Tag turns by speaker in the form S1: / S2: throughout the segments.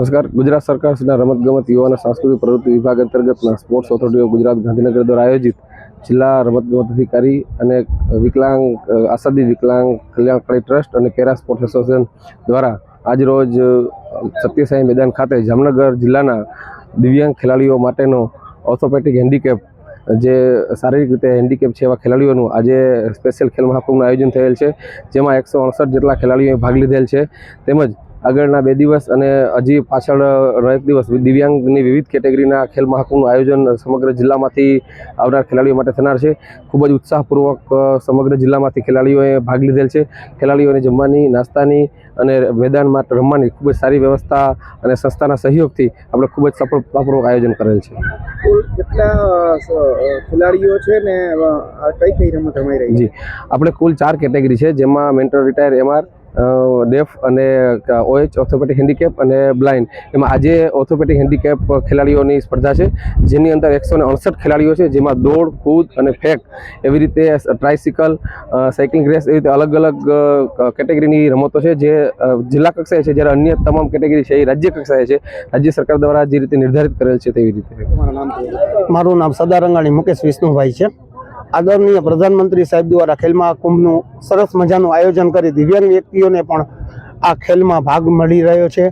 S1: નમસ્કાર. ગુજરાત સરકાર શ્રીના રમતગમત યુવા અને સાંસ્કૃતિક પ્રવૃત્તિ વિભાગ અંતર્ગતના sports authority of Gujarat Gandhinagar દ્વારા આયોજિત જિલ્લા રમતગમત અધિકારી અને વિકલાંગ આસાદી વિકલાંગ કલ્યાણકારી ટ્રસ્ટ અને કેરા સ્પોર્ટ્સ એસોસિએશન દ્વારા આજરોજ સત્યસાઈ મેદાન ખાતે જામનગર જિલ્લાના દિવ્યાંગ ખેલાડીઓ માટેનો ઓર્થોપેટિક હેન્ડીકેપ, જે શારીરિક રીતે હેન્ડીકેપ છે એવા ખેલાડીઓનું આજે સ્પેશિયલ ખેલ મહાકુંભનું આયોજન થયેલ છે. જેમાં એકસો અડસઠ જેટલા ખેલાડીઓએ ભાગ લીધેલ છે. તેમજ આગળના બે દિવસ અને હજી પાછળ એક દિવસ દિવ્યાંગની વિવિધ કેટેગરીના ખેલ મહાકુંભનું આયોજન સમગ્ર જિલ્લામાંથી આવનાર ખેલાડીઓ માટે થનાર છે. ખૂબ જ ઉત્સાહપૂર્વક સમગ્ર જિલ્લામાંથી ખેલાડીઓએ ભાગ લીધેલ છે. ખેલાડીઓને જમવાની નાસ્તાની અને મેદાન માટે રમવાની ખૂબ જ સારી વ્યવસ્થા અને સંસ્થાના સહયોગથી આપણે ખૂબ જ સફળતાપૂર્વક આયોજન કરેલ છે.
S2: કુલ કેટલા ખેલાડીઓ છે ને આ કઈ કઈ રમત રમાઈ રહી છે?
S1: આપણે કુલ ચાર કેટેગરી છે જેમાં મેન્ટલ રિટાયર એમઆર ડેફ અને ઓએચ ઓર્થોપેટિક હેન્ડીકેપ અને બ્લાઇન્ડ. એમાં આજે ઓર્થોપેટિક હેન્ડીકેપ ખેલાડીઓની સ્પર્ધા છે, જેની અંદર એકસો ને અડસઠ ખેલાડીઓ છે, જેમાં દોડ, કૂદ અને ફેક એવી રીતે ટ્રાયસિકલ સાયકલિંગ રેસ એવી રીતે અલગ અલગ કેટેગરીની રમતો છે, જે જિલ્લા કક્ષાએ છે, જ્યારે અન્ય તમામ કેટેગરી છે, એ રાજ્ય કક્ષાએ છે, રાજ્ય સરકાર દ્વારા જે રીતે નિર્ધારિત કરેલ છે તેવી રીતે.
S3: મારું નામ સદા સદારંગાણી મુકેશ વિષ્ણુભાઈ છે. આદરણીય પ્રધાનમંત્રી સાહેબ દ્વારા ખેલ મહાકુંભનું સરસ મજાનું આયોજન કરી દિવ્યાંગ વ્યક્તિઓને પણ આ ખેલમાં ભાગ મળી રહ્યો છે.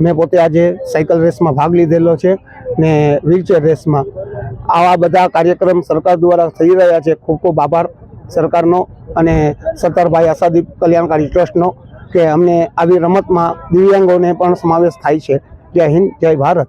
S3: મેં પોતે આજે સાયકલ રેસમાં ભાગ લીધેલો છે ને વ્હીલચેર રેસમાં. આવા બધા કાર્યક્રમ સરકાર દ્વારા થઈ રહ્યા છે. ખૂબ ખૂબ આભાર સરકારનો અને સત્તરભાઈ આસાદી કલ્યાણકારી ટ્રસ્ટનો કે અમને આવી રમતમાં દિવ્યાંગોને પણ સમાવેશ થાય છે. જય હિન્દ, જય ભારત.